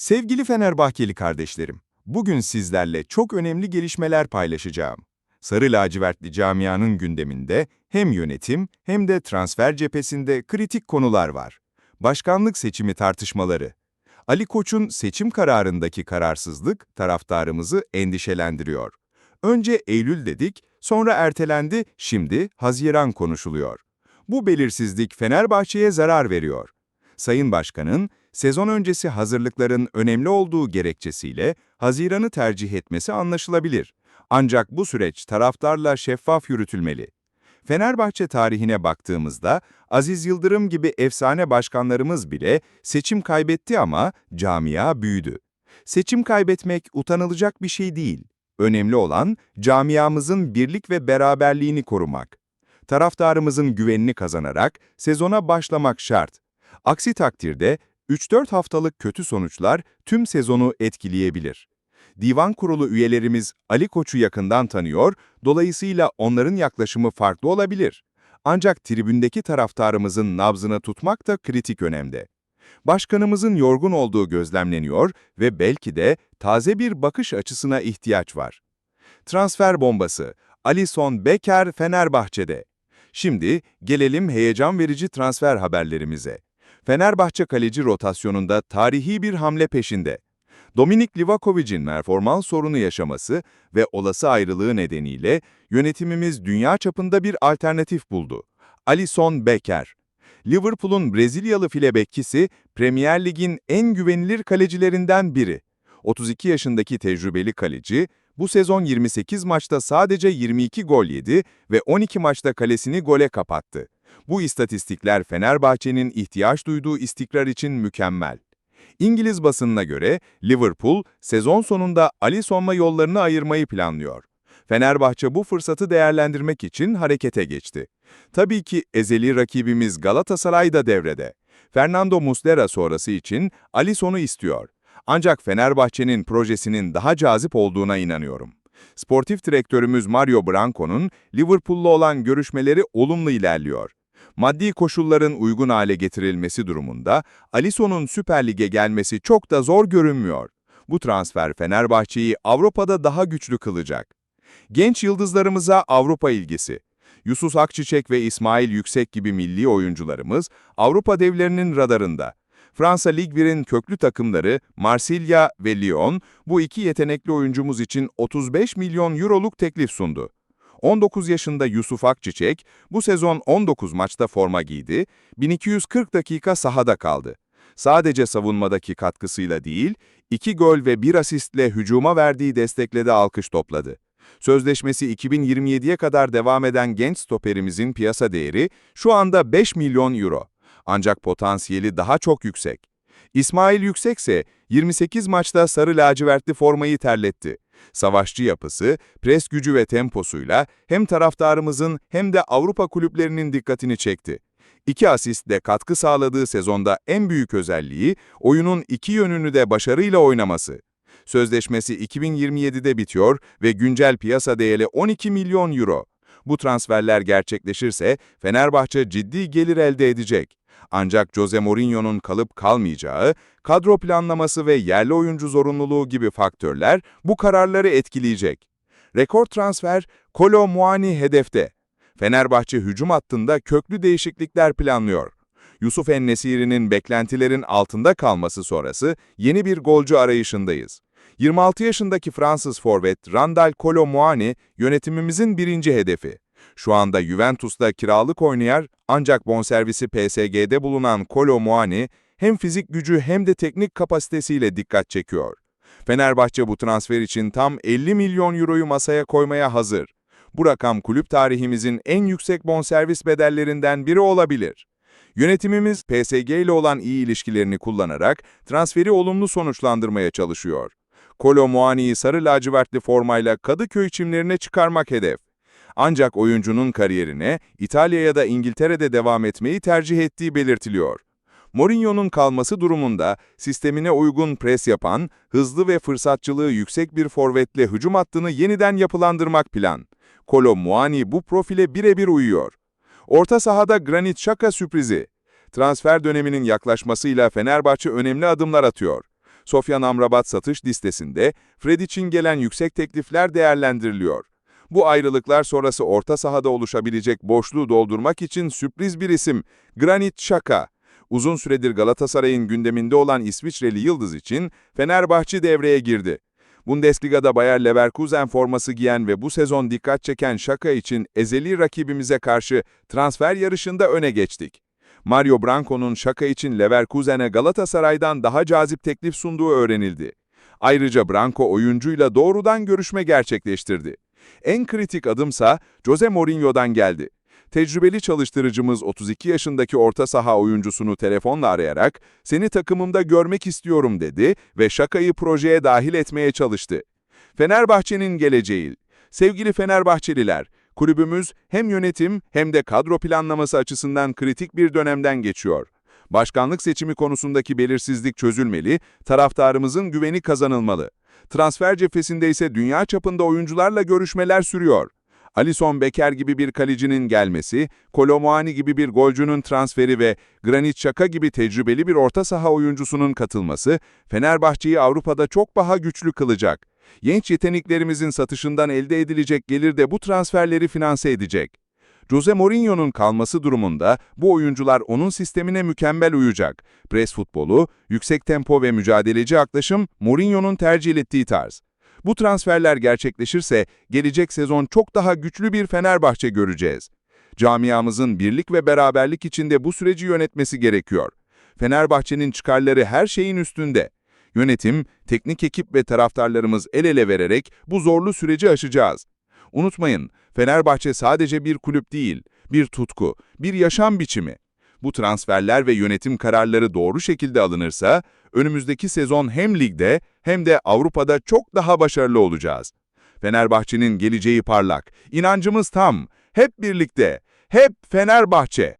Sevgili Fenerbahçeli kardeşlerim, bugün sizlerle çok önemli gelişmeler paylaşacağım. Sarı lacivertli camianın gündeminde hem yönetim hem de transfer cephesinde kritik konular var. Başkanlık seçimi tartışmaları. Ali Koç'un seçim kararındaki kararsızlık taraftarımızı endişelendiriyor. Önce Eylül dedik, sonra ertelendi, şimdi Haziran konuşuluyor. Bu belirsizlik Fenerbahçe'ye zarar veriyor. Sayın Başkan'ın sezon öncesi hazırlıkların önemli olduğu gerekçesiyle Haziran'ı tercih etmesi anlaşılabilir. Ancak bu süreç taraftarla şeffaf yürütülmeli. Fenerbahçe tarihine baktığımızda Aziz Yıldırım gibi efsane başkanlarımız bile seçim kaybetti ama camia büyüdü. Seçim kaybetmek utanılacak bir şey değil. Önemli olan camiamızın birlik ve beraberliğini korumak. Taraftarımızın güvenini kazanarak sezona başlamak şart. Aksi takdirde 3-4 haftalık kötü sonuçlar tüm sezonu etkileyebilir. Divan kurulu üyelerimiz Ali Koç'u yakından tanıyor, dolayısıyla onların yaklaşımı farklı olabilir. Ancak tribündeki taraftarımızın nabzını tutmak da kritik önemde. Başkanımızın yorgun olduğu gözlemleniyor ve belki de taze bir bakış açısına ihtiyaç var. Transfer bombası, Alisson Becker Fenerbahçe'de. Şimdi gelelim heyecan verici transfer haberlerimize. Fenerbahçe kaleci rotasyonunda tarihi bir hamle peşinde. Dominik Livakovic'in performans sorunu yaşaması ve olası ayrılığı nedeniyle yönetimimiz dünya çapında bir alternatif buldu. Alisson Becker. Liverpool'un Brezilyalı file bekkisi Premier Lig'in en güvenilir kalecilerinden biri. 32 yaşındaki tecrübeli kaleci, bu sezon 28 maçta sadece 22 gol yedi ve 12 maçta kalesini gole kapattı. Bu istatistikler Fenerbahçe'nin ihtiyaç duyduğu istikrar için mükemmel. İngiliz basınına göre Liverpool sezon sonunda Alisson'la yollarını ayırmayı planlıyor. Fenerbahçe bu fırsatı değerlendirmek için harekete geçti. Tabii ki ezeli rakibimiz Galatasaray da devrede. Fernando Muslera sonrası için Alisson'u istiyor. Ancak Fenerbahçe'nin projesinin daha cazip olduğuna inanıyorum. Sportif direktörümüz Mario Branco'nun Liverpool'la olan görüşmeleri olumlu ilerliyor. Maddi koşulların uygun hale getirilmesi durumunda Alisson'un Süper Lig'e gelmesi çok da zor görünmüyor. Bu transfer Fenerbahçe'yi Avrupa'da daha güçlü kılacak. Genç yıldızlarımıza Avrupa ilgisi. Yusuf Akçiçek ve İsmail Yüksek gibi milli oyuncularımız Avrupa devlerinin radarında. Fransa Lig 1'in köklü takımları Marsilya ve Lyon bu iki yetenekli oyuncumuz için 35 milyon euroluk teklif sundu. 19 yaşında Yusuf Akçiçek bu sezon 19 maçta forma giydi, 1240 dakika sahada kaldı. Sadece savunmadaki katkısıyla değil, 2 gol ve 1 asistle hücuma verdiği destekle de alkış topladı. Sözleşmesi 2027'ye kadar devam eden genç stoperimizin piyasa değeri şu anda 5 milyon euro. Ancak potansiyeli daha çok yüksek. İsmail Yüksek ise 28 maçta sarı lacivertli formayı terletti. Savaşçı yapısı, pres gücü ve temposuyla hem taraftarımızın hem de Avrupa kulüplerinin dikkatini çekti. İki asistle katkı sağladığı sezonda en büyük özelliği oyunun iki yönünü de başarıyla oynaması. Sözleşmesi 2027'de bitiyor ve güncel piyasa değeri 12 milyon euro. Bu transferler gerçekleşirse Fenerbahçe ciddi gelir elde edecek. Ancak Jose Mourinho'nun kalıp kalmayacağı, kadro planlaması ve yerli oyuncu zorunluluğu gibi faktörler bu kararları etkileyecek. Rekor transfer Kolo Muani hedefte. Fenerbahçe hücum hattında köklü değişiklikler planlıyor. Yusuf Ennesiri'nin beklentilerin altında kalması sonrası yeni bir golcü arayışındayız. 26 yaşındaki Fransız forvet Randall Kolo Muani yönetimimizin birinci hedefi. Şu anda Juventus'ta kiralık oynayan ancak bonservisi PSG'de bulunan Kolo Muani hem fizik gücü hem de teknik kapasitesiyle dikkat çekiyor. Fenerbahçe bu transfer için tam 50 milyon euroyu masaya koymaya hazır. Bu rakam kulüp tarihimizin en yüksek bonservis bedellerinden biri olabilir. Yönetimimiz PSG ile olan iyi ilişkilerini kullanarak transferi olumlu sonuçlandırmaya çalışıyor. Kolo Muani'yi sarı lacivertli formayla Kadıköy çimlerine çıkarmak hedef. Ancak oyuncunun kariyerine İtalya ya da İngiltere'de devam etmeyi tercih ettiği belirtiliyor. Mourinho'nun kalması durumunda sistemine uygun pres yapan, hızlı ve fırsatçılığı yüksek bir forvetle hücum hattını yeniden yapılandırmak plan. Kolo Muani bu profile birebir uyuyor. Orta sahada Granit Xhaka sürprizi. Transfer döneminin yaklaşmasıyla Fenerbahçe önemli adımlar atıyor. Sofyan Amrabat satış listesinde Fred için gelen yüksek teklifler değerlendiriliyor. Bu ayrılıklar sonrası orta sahada oluşabilecek boşluğu doldurmak için sürpriz bir isim Granit Xhaka. Uzun süredir Galatasaray'ın gündeminde olan İsviçreli Yıldız için Fenerbahçe devreye girdi. Bundesliga'da Bayer Leverkusen forması giyen ve bu sezon dikkat çeken Şaka için ezeli rakibimize karşı transfer yarışında öne geçtik. Mario Branco'nun Şaka için Leverkusen'e Galatasaray'dan daha cazip teklif sunduğu öğrenildi. Ayrıca Branco oyuncuyla doğrudan görüşme gerçekleştirdi. En kritik adımsa Jose Mourinho'dan geldi. Tecrübeli çalıştırıcımız 32 yaşındaki orta saha oyuncusunu telefonla arayarak "Seni takımımda görmek istiyorum." dedi ve Şaka'yı projeye dahil etmeye çalıştı. Fenerbahçe'nin geleceği. Sevgili Fenerbahçeliler, kulübümüz hem yönetim hem de kadro planlaması açısından kritik bir dönemden geçiyor. Başkanlık seçimi konusundaki belirsizlik çözülmeli, taraftarımızın güveni kazanılmalı. Transfer cephesinde ise dünya çapında oyuncularla görüşmeler sürüyor. Alisson Becker gibi bir kalecinin gelmesi, Kolomuani gibi bir golcünün transferi ve Granit Xhaka gibi tecrübeli bir orta saha oyuncusunun katılması, Fenerbahçe'yi Avrupa'da çok daha güçlü kılacak. Genç yeteneklerimizin satışından elde edilecek gelir de bu transferleri finanse edecek. Jose Mourinho'nun kalması durumunda bu oyuncular onun sistemine mükemmel uyacak. Pres futbolu, yüksek tempo ve mücadeleci yaklaşım Mourinho'nun tercih ettiği tarz. Bu transferler gerçekleşirse gelecek sezon çok daha güçlü bir Fenerbahçe göreceğiz. Camiamızın birlik ve beraberlik içinde bu süreci yönetmesi gerekiyor. Fenerbahçe'nin çıkarları her şeyin üstünde. Yönetim, teknik ekip ve taraftarlarımız el ele vererek bu zorlu süreci aşacağız. Unutmayın, Fenerbahçe sadece bir kulüp değil, bir tutku, bir yaşam biçimi. Bu transferler ve yönetim kararları doğru şekilde alınırsa, önümüzdeki sezon hem ligde hem de Avrupa'da çok daha başarılı olacağız. Fenerbahçe'nin geleceği parlak, inancımız tam, hep birlikte, hep Fenerbahçe.